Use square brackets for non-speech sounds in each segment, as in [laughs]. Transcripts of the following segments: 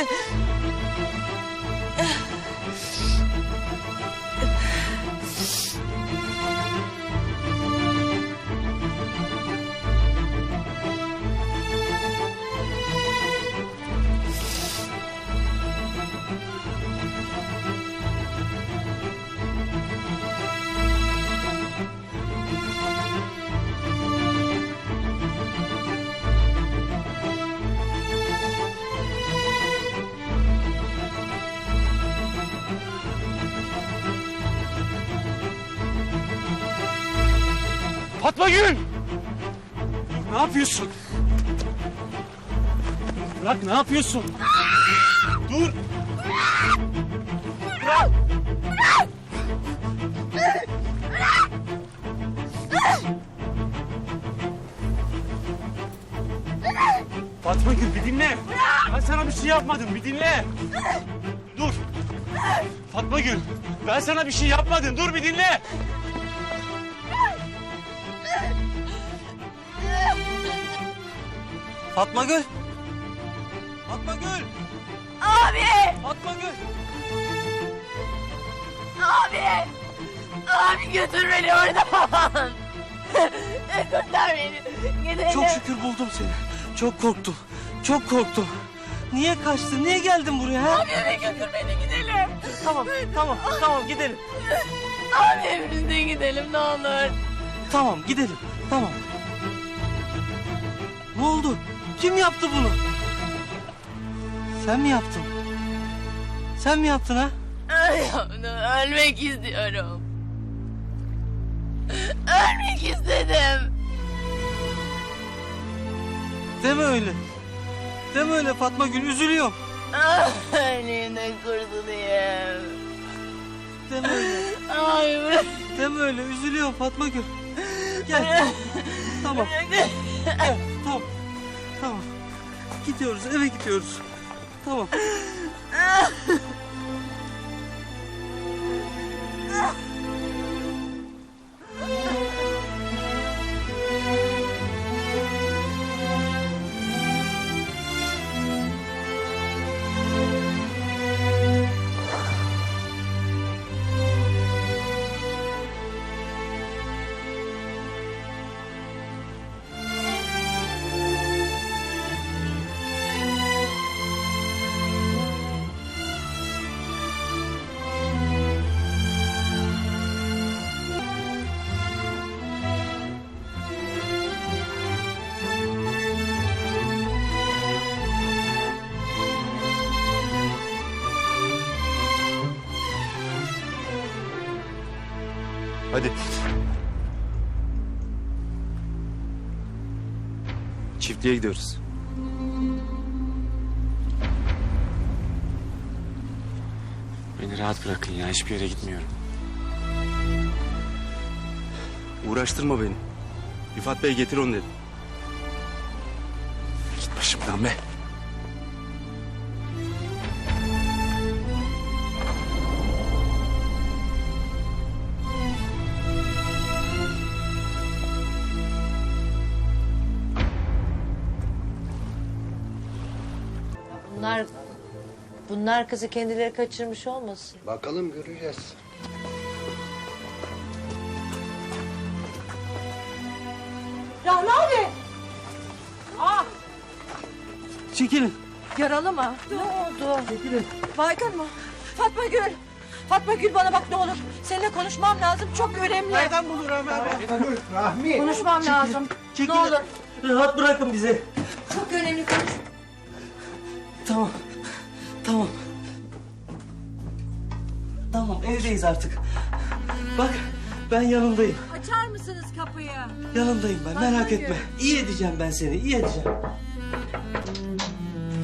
Yeah. [laughs] Fatma Gül! Ne yapıyorsun? Bırak ne yapıyorsun? Dur! Fatma Gül bir dinle. Ben sana bir şey yapmadım bir dinle. Dur. Fatma Gül ben sana bir şey yapmadım dur bir dinle. Fatma Gül. Fatma Gül. Abi! Fatma Gül. Abi! Abi götür beni oradan! [laughs] Kurtar beni! Gidelim! Çok şükür buldum seni. Çok korktum. Çok korktum. Niye kaçtın? Niye geldin buraya? Ha? Abi eve götür beni gidelim! Tamam, tamam, tamam gidelim. Abi evimize gidelim ne olur! Tamam, gidelim. Tamam. Ne oldu? Kim yaptı bunu? Sen mi yaptın? Sen mi yaptın ha? Ölmek istiyorum. Ölmek istedim. Deme öyle. Deme öyle Fatma Gül. Üzülüyorum. Elimden kurtulayım. Deme öyle. Abi bırak. Deme öyle. Üzülüyorum Fatma Gül. Gel. tamam. Gel. Tamam. Gidiyoruz. Eve gidiyoruz. Tamam. [laughs] Hadi. Çiftliğe gidiyoruz. Beni rahat bırakın ya hiçbir yere gitmiyorum. Uğraştırma beni. Rifat Bey getir onu dedi. Git başımdan be. Bunlar bunlar kızı kendileri kaçırmış olmasın? Bakalım göreceğiz. Rahmi abi! Çekilin. Yaralı mı? Ne oldu? Baygın mı? Fatma Gül! Fatma Gül bana bak ne olur. Seninle konuşmam lazım. Çok önemli. Nereden bulur Rahmi abi? Rahmi. Konuşmam lazım. Çekilin. Ne olur. Rahat bırakın bizi. Çok önemli konuş. Tamam. Tamam. Tamam evdeyiz artık. Bak ben yanındayım. Açar mısınız kapıyı? Yanındayım ben merak Fatma etme. İyi edeceğim ben seni iyi edeceğim.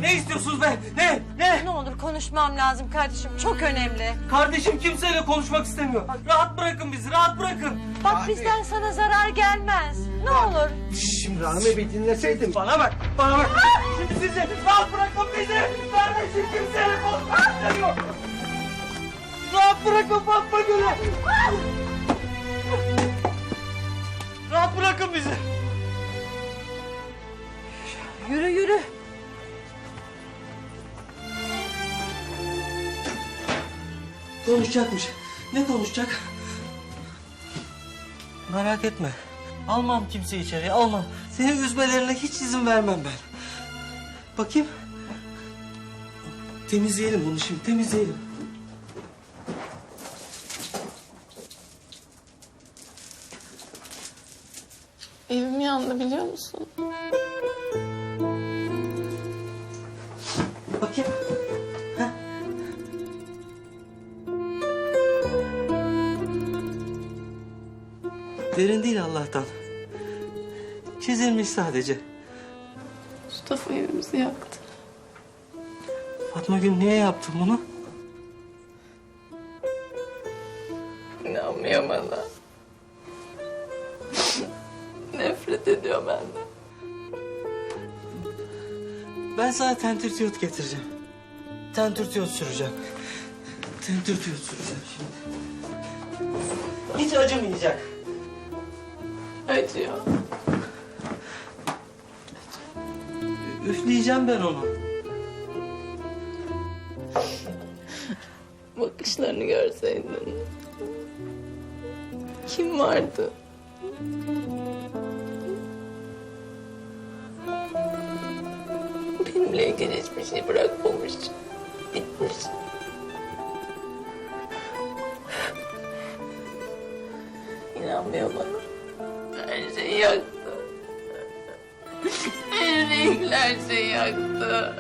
Ne istiyorsunuz be? Ne? Ne? Ne olur konuşmam lazım kardeşim. Çok önemli. Kardeşim kimseyle konuşmak istemiyor. Rahat bırakın bizi rahat bırakın. Bak bizden sana zarar gelmez. Ne olur. Şimdi Rahmi bir dinleseydin. Bana bak bana bak. Şimdi sizi rahat bırakın bizi. Kardeşim kimseyle konuşmak istemiyor. Rahat bırakın Fatma Gül'ü. Rahat bırakın bizi. Yürü yürü. Konuşacakmış. Ne konuşacak? Merak etme. Almam kimseyi içeriye almam. Seni üzmelerine hiç izin vermem ben. Bakayım. Temizleyelim bunu şimdi temizleyelim. Evim yandı biliyor musun? Bakayım. Heh. Derin değil Allah'tan. Çizilmiş sadece. Mustafa evimizi yaktı. Fatma Gül niye yaptın bunu? İnanmıyor bana. Nefret ediyor benden. Ben sana tentürdiyot getireceğim. Tentürdiyot süreceğim. Tentürdiyot süreceğim şimdi. Hiç acımayacak. Acıyor. Üfleyeceğim ben onu. [laughs] Bakışlarını görseydin. Kim vardı? Benimle ilgili hiçbir şey bırakmamış. Bitmiş. İnanmıyor bana. Her şeyi yaktı. Her şeyi yaktı.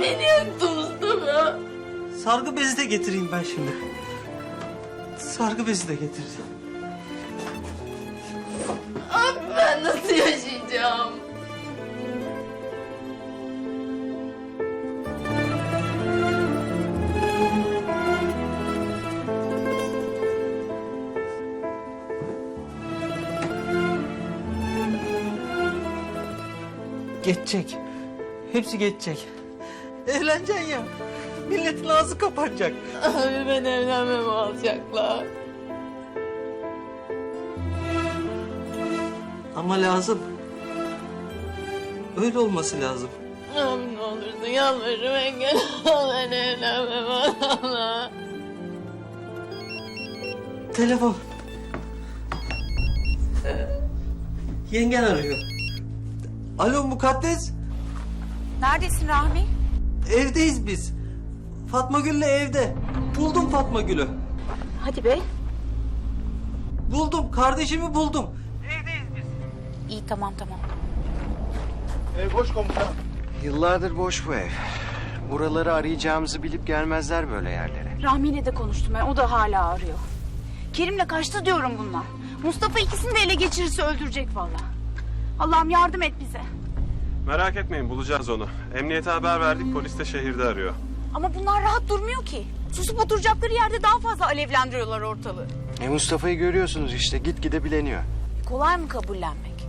Beni yaktı Mustafa. Sargı bezi de getireyim ben şimdi. Sargı bezi de getireceğim. Abi ben nasıl yaşayacağım? Geçecek. Hepsi geçecek. Evleneceksin ya. Milletin ağzı kapanacak. Abi ben evlenmemi alacaklar. Ama lazım. Öyle olması lazım. Abi ne olursun yalvarırım engel ol ben evlenmemi al. Telefon. Yengen arıyor. Alo mukaddes. Neredesin Rahmi? Evdeyiz biz. Fatma Gül'le evde. Buldum Fatma Gül'ü. Hadi be. Buldum. Kardeşimi buldum. İyi tamam tamam. Yıllardır boş bu ev. Buraları arayacağımızı bilip gelmezler böyle yerlere. Rahmi'yle de konuştum ben. O da hala arıyor. Kerim'le kaçtı diyorum bunlar. Mustafa ikisini de ele geçirirse öldürecek vallahi. Allah'ım yardım et bize. Merak etmeyin bulacağız onu. Emniyete haber verdik polis de şehirde arıyor. Ama bunlar rahat durmuyor ki. Susup oturacakları yerde daha fazla alevlendiriyorlar ortalığı. E Mustafa'yı görüyorsunuz işte gitgide bileniyor. Kolay mı kabullenmek?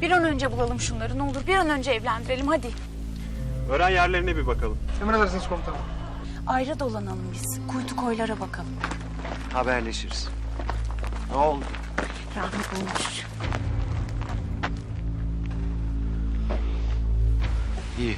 Bir an önce bulalım şunları ne olur. Bir an önce evlendirelim hadi. Öğren yerlerine bir bakalım. Ayrı dolanalım biz. Kuytu koylara bakalım. Haberleşiriz. Ne oldu? Rahmi bulmuş. İyi.